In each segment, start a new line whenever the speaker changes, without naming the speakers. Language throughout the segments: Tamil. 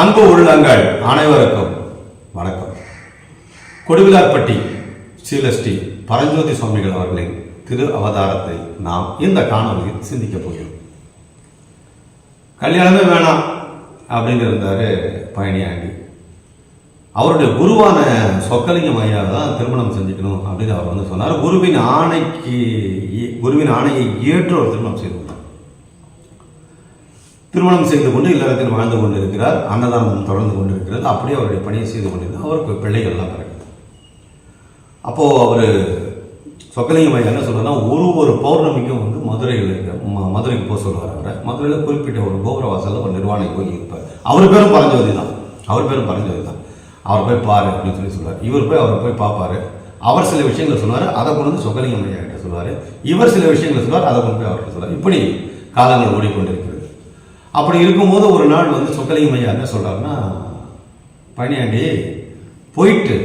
அன்பு உள்ளங்கள் அனைவருக்கும் வணக்கம். கொடுவிலார்பட்டி ஸ்ரீலஸ்ரீ பரஞ்சோதி சுவாமிகள் அவர்களின் திரு அவதாரத்தை நாம் இந்த காணொலியில் சிந்திக்கப் போகிறோம். கல்யாணமே வேணாம் அப்படின்னு இருந்தாரு அவருடைய குருவான சொக்கலிங்கம் ஐயா தான் திருமணம் செஞ்சுக்கணும் அப்படின்னு அவர் வந்து சொன்னார். குருவின் ஆணைக்கு குருவின் ஆணையை ஏற்று அவர் திருமணம் செய்து திருமணம் செய்து கொண்டு இல்லறத்தில் வாழ்ந்து கொண்டிருக்கிறார் அன்னதானம் தொடர்ந்து கொண்டிருக்கிறது. அப்படியே அவருடைய பணியை செய்து கொண்டிருந்தார் அவருக்கு பிள்ளைகள்லாம் பிறகு அப்போது அவர் சொக்கலிங்கம் ஐயா என்ன சொல்றாருன்னா ஒரு ஒரு பௌர்ணமிக்கும் வந்து மதுரையில் ம- மதுரைக்கு போக சொல்லுவார் அவரை. மதுரையில் குறிப்பிட்ட ஒரு கோபுர வாசலில் ஒரு நிர்வாணி கோயில் இருப்பார். அவர் பேரும் பரஞ்சோதி தான். அவர் பேரும் பரஞ்சோதி தான். அவர் போய் பாரு அப்படின்னு சொல்லி சொல்லுவார் இவர் போய் அவரை போய் பார்ப்பாரு அவர் சில விஷயங்களை சொல்லுவார் அதை கொண்டு வந்து சொக்கலிங்கம் ஐயா கிட்ட சொல்லுவார். இவர் சில விஷயங்களை சொல்லுவார் அதை கொண்டு போய் அவர்கிட்ட சொல்லுவார். இப்படி காலங்கள் ஓடிக்கொண்டிருக்கிறது. அப்படி இருக்கும்போது ஒரு நாள் வந்து சொக்கலிங்கம் ஐயா என்ன சொல்கிறாருன்னா பழனியாண்டி போயிட்டு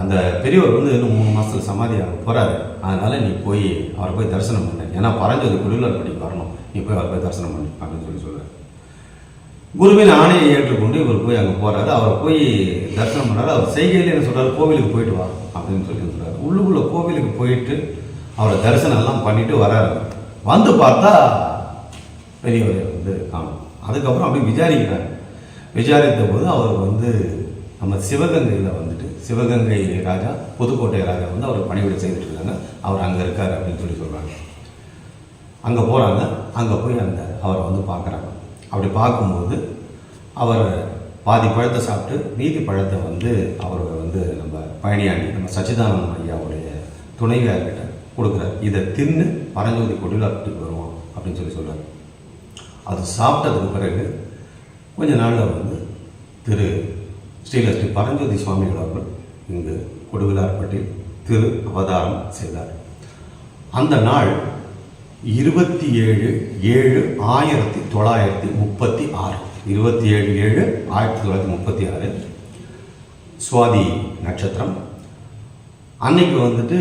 அந்த பெரியவர் வந்து இன்னும் மூணு மாசத்துல சமாதி போகிறாரு அதனால் நீ போய் அவரை போய் தரிசனம் பண்ணு. ஏன்னா பரஞ்சோதி படி வரணும். நீ போய் அவரை போய் தரிசனம் பண்ணு அப்படின்னு சொல்லி சொல்கிறார் குருவின் ஆணையை ஏற்றுக்கொண்டு இவர் போய் அங்கே போகிறாரு அவர் போய் தரிசனம் பண்ணார் அவர் செய்கையில் என்ன சொல்கிறார் கோவிலுக்கு போயிட்டு வா அப்படின்னு சொல்லி சொல்கிறார் உள்ளுக்குள்ளே கோவிலுக்கு போயிட்டு அவரை தரிசனம் எல்லாம் பண்ணிட்டு வராரு. வந்து பார்த்தா பெரியவரை வந்து காணும். அதுக்கப்புறம் அப்படி விசாரிக்கிறார். விசாரித்த போது அவர் வந்து நம்ம சிவகங்கையில் வந்துட்டு சிவகங்கை ராஜா புதுக்கோட்டை ராஜா வந்து அவர் பணிவிடை செய்துட்டு இருக்காங்க. அவர் அங்கே இருக்கார் அப்படின்னு சொல்லி சொல்கிறாங்க அங்கே போகிறாங்க அங்கே போய் அந்த அவரை வந்து பார்க்குறாங்க. அப்படி பார்க்கும்போது அவர் பாதி பழத்தை சாப்பிட்டு மீதி பழத்தை வந்து அவர் வந்து நம்ம பயணியாண்டி நம்ம சச்சிதானந்த ஐயாவுடைய துணைவியார்கிட்ட கொடுக்குறாரு. இதை தின்னு பரஞ்சோதி அப்படி வருவோம் அப்படின்னு சொல்லி சொல்கிறார் அது சாப்பிட்டதுக்கு பிறகு கொஞ்ச நாளில் வந்து திரு ஸ்ரீலஸ்ரீ பரஞ்சோதி சுவாமிகள் அவர்கள் இங்கு கொடுவிலார்பட்டில் திரு அவதாரம் செய்தார். அந்த நாள் இருபத்தி ஏழு ஏழு ஆயிரத்தி தொள்ளாயிரத்தி முப்பத்தி ஆறு. இருபத்தி ஏழு ஏழு ஆயிரத்தி தொள்ளாயிரத்தி முப்பத்தி ஆறு. சுவாதி நட்சத்திரம். அன்னைக்கு வந்துட்டு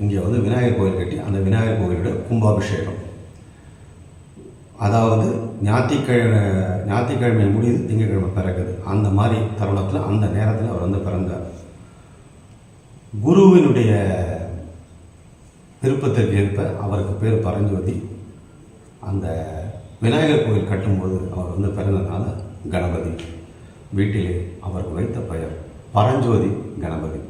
இங்கே வந்து விநாயகர் கோயில் கட்டி அந்த விநாயகர் கோயிலோட கும்பாபிஷேகம். அதாவது ஞாயிற்றுக்கிழமை ஞாயிற்றுக்கிழமை முடியுது திங்கட்கிழமை பிறகுது அந்த மாதிரி தருணத்தில் அந்த நேரத்தில் அவர் வந்து பிறந்தார். குருவினுடைய விருப்பத்திற்கு ஏற்ப அவருக்கு பேர் பரஞ்சோதி. அந்த விநாயகர் கோயில் கட்டும்போது அவர் வந்து பிறந்தனால கணபதி. வீட்டிலே அவருக்கு வைத்த பெயர் பரஞ்சோதி கணபதி.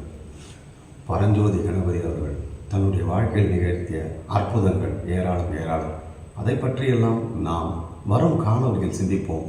பரஞ்சோதி கணபதி அவர்கள் தன்னுடைய வாழ்க்கையில் நிகழ்த்திய அற்புதங்கள் ஏராளம் ஏராளம். அதை பற்றியெல்லாம் நாம் வரும் காணொலியில் சிந்திப்போம்.